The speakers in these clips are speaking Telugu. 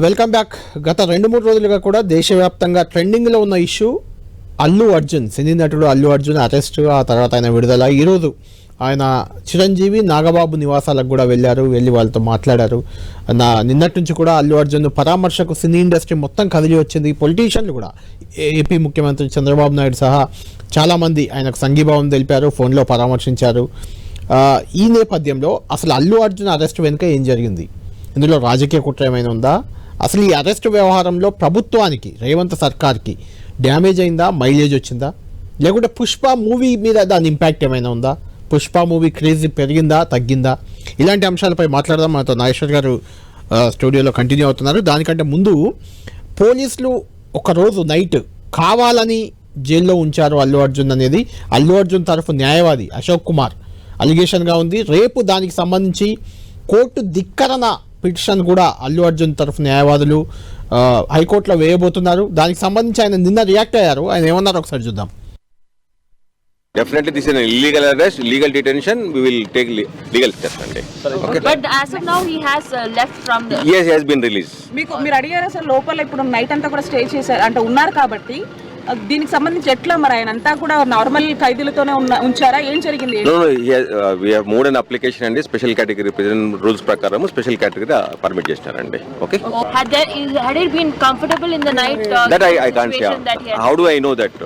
వెల్కమ్ బ్యాక్ గత రెండు మూడు రోజులుగా కూడా దేశవ్యాప్తంగా ట్రెండింగ్లో ఉన్న ఇష్యూ అల్లు అర్జున్. సినీ నటుడు అల్లు అర్జున్ అరెస్ట్ ఆ తర్వాత ఆయన విడుదల. ఈరోజు ఆయన చిరంజీవి నాగబాబు నివాసాలకు కూడా వెళ్ళారు వెళ్ళి వాళ్ళతో మాట్లాడారు. నా నిన్నటి నుంచి కూడా అల్లు అర్జున్ పరామర్శకు సినీ ఇండస్ట్రీ మొత్తం కదిలి వచ్చింది. పొలిటీషియన్లు కూడా ఏపీ ముఖ్యమంత్రి చంద్రబాబు నాయుడు సహా చాలామంది ఆయనకు సంఘీభావం తెలిపారు ఫోన్లో పరామర్శించారు. ఈ నేపథ్యంలో అసలు అల్లు అర్జున్ అరెస్ట్ వెనుక ఏం జరిగింది? ఇందులో రాజకీయ కుట్ర ఏమైనా ఉందా? అసలు ఈ అరెస్ట్ వ్యవహారంలో ప్రభుత్వానికి రేవంత్ సర్కార్కి డ్యామేజ్ అయిందా? మైలేజ్ వచ్చిందా? లేకుంటే పుష్ప మూవీ మీద దాని ఇంపాక్ట్ ఏమైనా ఉందా? పుష్ప మూవీ క్రేజ్ పెరిగిందా? తగ్గిందా? ఇలాంటి అంశాలపై మాట్లాడదాం. మనతో నాగేశ్వర్ గారు స్టూడియోలో కంటిన్యూ అవుతున్నారు. దానికంటే ముందు పోలీసులు ఒకరోజు నైట్ కావాలని జైల్లో ఉంచారు అల్లు అర్జున్ అనేది. అల్లు అర్జున్ తరఫు న్యాయవాది అశోక్ కుమార్. అలిగేషన్గా ఉంది. రేపు దానికి సంబంధించి కోర్టు ధిక్కరణ పిటిషన్ కూడా అల్లు అర్జున్ తరఫు న్యాయవాదులు హైకోర్టులో వేయబోతున్నారు దానికి సంబంధించి ఆయన నిన్న రియాక్ట్ అయ్యారు ఆయన ఏమన్నారు ఒకసారి చూద్దాం Definitely, this is an illegal arrest, illegal detention. We will take le- legal steps. అండి. Okay. But as of now, he has uh, left from the. Yes, he has been released. మీకు మీరు అడిగారు అసలు లోపల ఇప్పుడు నైట్ అంతా కూడా స్టే చేశారు అంటే ఉన్నారు కాబట్టి దీనికి సంబంధించి ఎట్లా మరి ఆయన అంతా కూడా నార్మల్ ఖైదీలతోనే ఉన్న ఉంచారా ఏం జరిగింది he has, uh, moved an application అండి స్పెషల్ కేటగిరీ ప్రెసిడెంట్ రూల్స్ ప్రకారం special category permit చేసినారండి okay Had it been comfortable in the night? Uh, that I I can't say situation that he had? How do I know that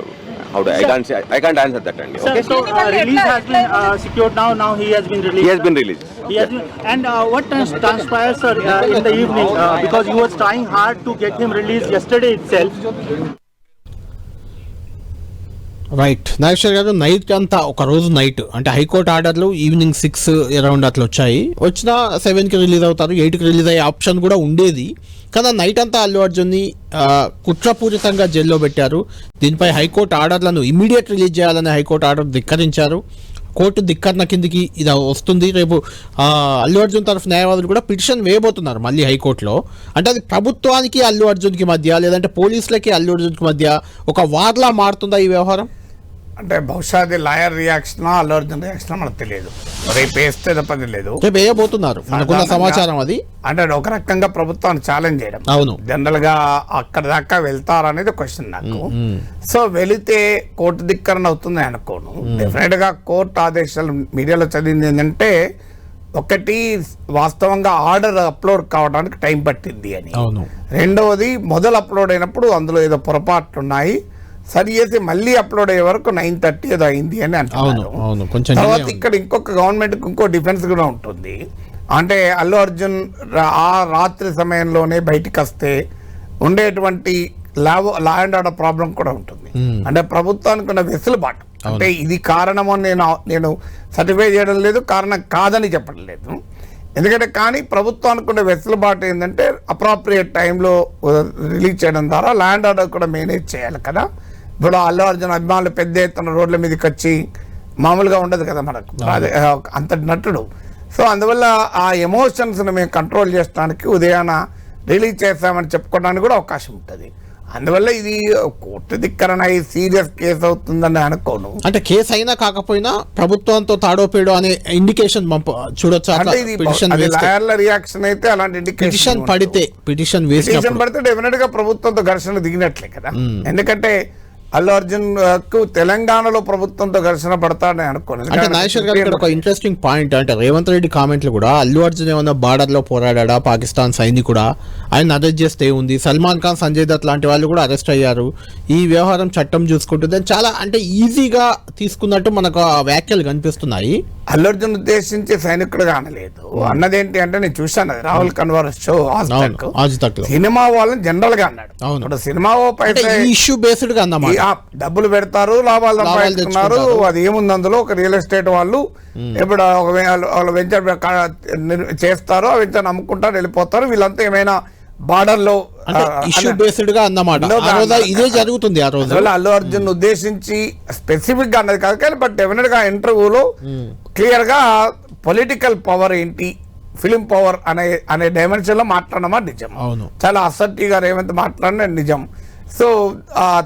how do I can't say I can't answer that అండి Sir, okay so uh, release has been uh, secured now. Now he has been released. He has been release He has been, and uh, what trans- transpired, sir, uh, in the evening? Uh, because you were trying hard to get him released yesterday itself. Right Nageswar గారు నైట్ అంతా ఒక రోజు నైట్ అంటే హైకోర్టు ఆర్డర్లు ఈవినింగ్ సిక్స్ అరౌండ్ అట్లా వచ్చాయి. వచ్చిన సెవెన్కి రిలీజ్ అవుతారు ఎయిట్కి రిలీజ్ అయ్యే ఆప్షన్ కూడా ఉండేది. కానీ నైట్ అంతా అల్లు అర్జున్ని కుట్రపూరితంగా జైల్లో పెట్టారు. దీనిపై హైకోర్టు ఆర్డర్లను ఇమీడియట్ రిలీజ్ చేయాలని హైకోర్టు ఆర్డర్ ధిక్కరించారు. కోర్టు ధిక్కరణ కిందికి ఇది వస్తుంది. రేపు అల్లు అర్జున్ తరఫు న్యాయవాదులు కూడా పిటిషన్ వేయబోతున్నారు మళ్ళీ హైకోర్టులో. అంటే అది ప్రభుత్వానికి అల్లు అర్జున్కి మధ్య లేదంటే పోలీసులకి అల్లు అర్జున్కి మధ్య ఒక వార్లా మారుతుందా ఈ వ్యవహారం? అంటే బహుశా అది lawyer reaction Allu Arjun reaction మనకు తెలియదు. రేపు వేస్తే తప్పది లేదు రేపు వేయబోతున్నారు. మనకున్న సమాచారం అది. అంటే ఒక రకంగా ప్రభుత్వాన్ని ఛాలెంజ్ చేయడం. అవును. జనరల్గా అక్కడ దాకా వెళ్తారనేది క్వశ్చన్ నాకు. సో వెళితే కోర్టు ధిక్కరణ అవుతుంది అనుకోను. డెఫినెట్గా కోర్టు ఆదేశాలు మీడియాలో చదివింది ఏంటంటే ఒకటి వాస్తవంగా ఆర్డర్ అప్లోడ్ కావడానికి టైం పట్టింది అని. రెండవది మొదలు అప్లోడ్ అయినప్పుడు అందులో ఏదో పొరపాట్లు ఉన్నాయి. సరి చేసి మళ్ళీ అప్లోడ్ అయ్యే వరకు నైన్ థర్టీ ఏదో అయింది అని అంటున్నారు. తర్వాత. ఇక్కడ ఇంకొక గవర్నమెంట్ ఇంకో డిఫెన్స్ కూడా ఉంటుంది. అంటే అల్లు అర్జున్ ఆ రాత్రి సమయంలోనే బయటికి వస్తే ఉండేటువంటి law law and order problem కూడా ఉంటుంది. అంటే ప్రభుత్వానికి ఉన్న వెసులుబాటు. అంటే ఇది కారణము అని నేను నేను సర్టిఫై చేయడం లేదు కారణం కాదని చెప్పడం లేదు. ఎందుకంటే కానీ ప్రభుత్వానికి ఉన్న వెసులుబాటు ఏంటంటే అప్రాప్రియేట్ టైంలో రిలీజ్ చేయడం ద్వారా ల్యాండ్ ఆర్డర్ కూడా మేనేజ్ చేయాలి కదా. ఇప్పుడు అల్లు అర్జున్ అభిమానులు పెద్ద ఎత్తున రోడ్ల మీదకి వచ్చి మామూలుగా ఉండదు కదా మనకు. అంతటి నటుడు. సో అందువల్ల ఆ ఎమోషన్స్ని మేము కంట్రోల్ చేయడానికి ఉదయాన రిలీజ్ చేస్తామని చెప్పుకోవడానికి కూడా అవకాశం ఉంటుంది. అందువల్ల ఇది కోర్టు ధిక్కరణ సీరియస్ కేసు అవుతుందని అనుకోను. అంటే కేసు అయినా కాకపోయినా ప్రభుత్వంతో తాడోపేడో అనే ఇండికేషన్ పంప చూడొచ్చు? లాయర్ల రియాక్షన్ అయితే అలాంటి ఇండికేషన్ పడితే పిటిషన్ పిటిషన్ పడితే డెఫినెట్గా ప్రభుత్వంతో ఘర్షణ దిగినట్లే కదా. ఎందుకంటే అల్లు అర్జున్కు తెలంగాణలో ప్రభుత్వంతో ఘర్షణ పడతాడని ఇక్కడ ఒక ఇంట్రెస్టింగ్ పాయింట్ అంటే రేవంత్ రెడ్డి కామెంట్లు కూడా అల్లు అర్జున్ ఏమన్నా బార్డర్లో పోరాడా పాకిస్తాన్ సైనికుడా? ఆయన అరెస్ట్ చేస్తే ఉంది సల్మాన్ ఖాన్ సంజయ్ దత్ లాంటి వాళ్ళు కూడా అరెస్ట్ అయ్యారు. ఈ వ్యవహారం చట్టం చూసుకుంటుంది. చాలా అంటే ఈజీగా తీసుకున్నట్టు మనకు వ్యాఖ్యలు కనిపిస్తున్నాయి. అల్లు అర్జున్ ఉద్దేశించి సైనికుడుగా అనలేదు అన్నదేంటి అంటే నేను చూశాను రాహుల్ కన్వర్ షో సినిమా వాళ్ళని జనరల్గా అన్నాడు. ఇప్పుడు సినిమా ఇష్యూ బేస్డ్గా డబ్బులు పెడతారు లాభాలు సంపాదిస్తున్నారు. అది ఏముంది అందులో? ఒక రియల్ ఎస్టేట్ వాళ్ళు ఇప్పుడు ఒక వెంచర్ చేస్తారు ఆ వెంచర్ అమ్ముకుంటారు వెళ్ళిపోతారు. వీళ్ళంతా ఏమైనా బార్డర్లో అంటే ఆ, ఇష్యూ అన్న- బేస్డ్గా అన్నమాట. ఇదే జరుగుతుంది ఆ రోజు. అల్లు అర్జున్ ఉద్దేశించి స్పెసిఫిక్గా అన్నది కాదు కానీ బట్ డెఫినెట్గా ఇంటర్వ్యూలో క్లియర్గా పొలిటికల్ పవర్ ఏంటి ఫిలిం పవర్ అనే అనే డైమెన్షన్లో మాట్లాడమా నిజం. అవును. చాలా అసర్టీ గా రేవంత్ మాట్లాడిన నిజం. సో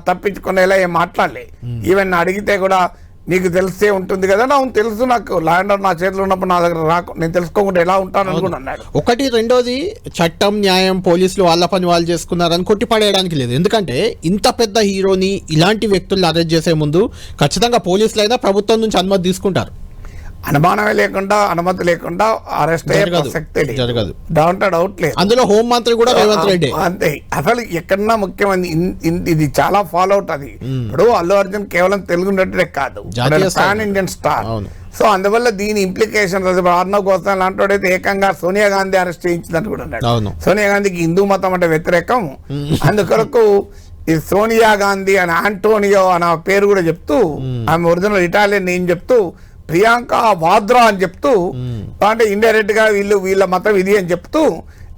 తప్పించుకునేలా ఏం మాట్లాడలే. ఈవెన్ అడిగితే కూడా నీకు తెలిసే ఉంటుంది కదా నా తెలుసు నాకు. ల్యాండ్ నా చేతిలో ఉన్నప్పుడు నా దగ్గర రాకు నేను తెలుసుకోకుండా ఎలా ఉంటానని కూడా అన్నాడు. ఒకటి రెండోది చట్టం న్యాయం పోలీసులు వాళ్ళ పని వాళ్ళు చేసుకున్నారని కొట్టి పడేయడానికి లేదు. ఎందుకంటే ఇంత పెద్ద హీరోని ఇలాంటి వ్యక్తులను అరెస్ట్ చేసే ముందు ఖచ్చితంగా పోలీసులు అయినా ప్రభుత్వం నుంచి అనుమతి తీసుకుంటారు. అనుమానమే లేకుండా అనుమతి లేకుండా అరెస్ట్ అయ్యే. ప్రసక్తే లేదు. జరగదు. డౌట్ డౌట్ లేదు. అందులో హోం మంత్రి కూడా రేవంత్ రెడ్డి. అంతే. అసలు ఎక్కడన్నా ఇన్- ఇది చాలా ఫాలో అవుట్ అది ఇప్పుడు అల్లు అర్జున్ కేవలం తెలుగు నటుడే కాదు. Pan Indian star. సో అందువల్ల దీని ఇంప్లికేషన్ అర్ణవ్ గోస్వామి లాంటి వాడైతే ఏకంగా సోనియా గాంధీ అరెస్ట్ చేయించిందని కూడా అన్నాడు. సోనియా గాంధీకి హిందూ మతం అంటే వ్యతిరేకం. అందుకొరకు ఈ సోనియా గాంధీ అని ఆంటోనియో అని పేరు కూడా చెప్తూ ఆమె ఒరిజినల్ ఇటాలియన్ నేమ్ చెప్తూ ప్రియాంక వాద్రా అని చెప్తూ అంటే ఇండైరెక్ట్గా వీళ్ళు వీళ్ళ మతం ఇది అని చెప్తూ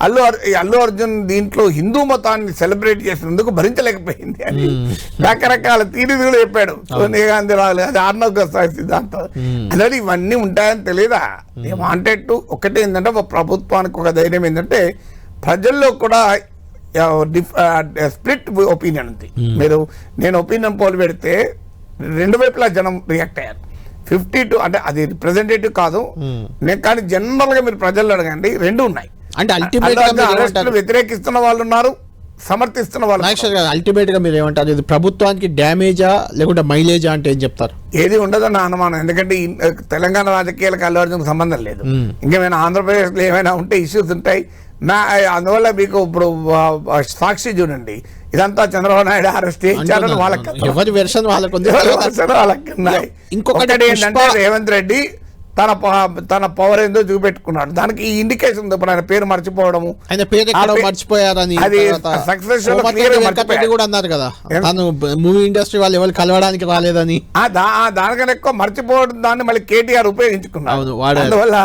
అల్లు అల్లు అర్జున్ దీంట్లో హిందూ మతాన్ని సెలబ్రేట్ చేసినందుకు భరించలేకపోయింది అని రకరకాల తీరుదులు చెప్పాడు సోనియా గాంధీ రాలేదు అది ఆర్నవ్ గోస్వామి సిద్ధాంతం. అదే ఇవన్నీ ఉంటాయని తెలియదా వాంటెడ్ టు ఒకటి ఏంటంటే ఒక ప్రభుత్వానికి ఒక ధైర్యం ఏంటంటే ప్రజల్లో కూడా స్ప్లిట్ ఒపీనియన్ ఉంది. మీరు నేను ఒపీనియన్ పోల్ పెడితే రెండు వైపులా జనం రియాక్ట్ అయ్యారు. ఫిఫ్టీ టు అంటే అది రిప్రజెంటేటివ్ కాదు. నేను కానీ జనరల్గా మీరు ప్రజల్లో అడగండి. రెండు ఉన్నాయి. అంటే ఏమంటారు? వ్యతిరేకిస్తున్న వాళ్ళు ఉన్నారు సమర్థిస్తున్న వాళ్ళు అల్టిమేట్గా మీరు ఏమంటారు? ఇది ప్రభుత్వానికి డ్యామేజా లేకుంటే మైలేజా అంటే ఏం చెప్తారు? ఏది ఉండదని నా అనుమానం. ఎందుకంటే తెలంగాణ రాజకీయాలకు అల్లు సంబంధం లేదు. ఇంకేమైనా ఆంధ్రప్రదేశ్లో ఏమైనా ఉంటే ఇష్యూస్ ఉంటాయి. నా అందువల్ల మీకు ఇప్పుడు సాక్షి చూడండి ఇదంతా చంద్రబాబు నాయుడు అరెస్ట్ చేయించారని వాళ్ళకి. ఎవరి వెర్షన్ వాళ్ళకు వాళ్ళకి. ఇంకొకటి ఏంటంటే రేవంత్ రెడ్డి తన తన పవర్ ఏందో చూపెట్టుకున్నాడు. దానికి ఈ ఇండికేషన్ ఉంది. ఇప్పుడు ఆయన పేరు మర్చిపోవడము. ఆయన పేరు మర్చిపోయారని అది మర్చిపోయాడు. కూడా అన్నారు కదా? తను మూవీ ఇండస్ట్రీ వాళ్ళు ఎవరు కలవడానికి రాలేదని. దానికన్నా ఎక్కువ మర్చిపోవడం దాన్ని మళ్ళీ కేటీఆర్ ఉపయోగించుకున్నాడు. అవును. అందువల్ల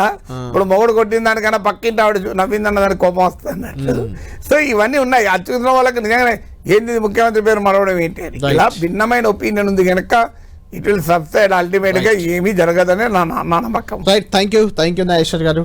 ఇప్పుడు మొగుడు కొట్టిన దానికన్నా పక్కింటి ఆవిడ నవ్విందన్న దానికి కోపం వస్తుంది సో ఇవన్నీ ఉన్నాయి. చూసిన వాళ్ళకి నిజంగానే ఏంది ముఖ్యమంత్రి పేరు మరవడం ఏంటి. ఇలా భిన్నమైన ఒపీనియన్ ఉంది కనుక ఇట్ విల్ సబ్సైడ్ అల్టిమేట్గా ఏమీ జరగదని నా నమ్మకం. Right thank you thank you Nageswar గారు.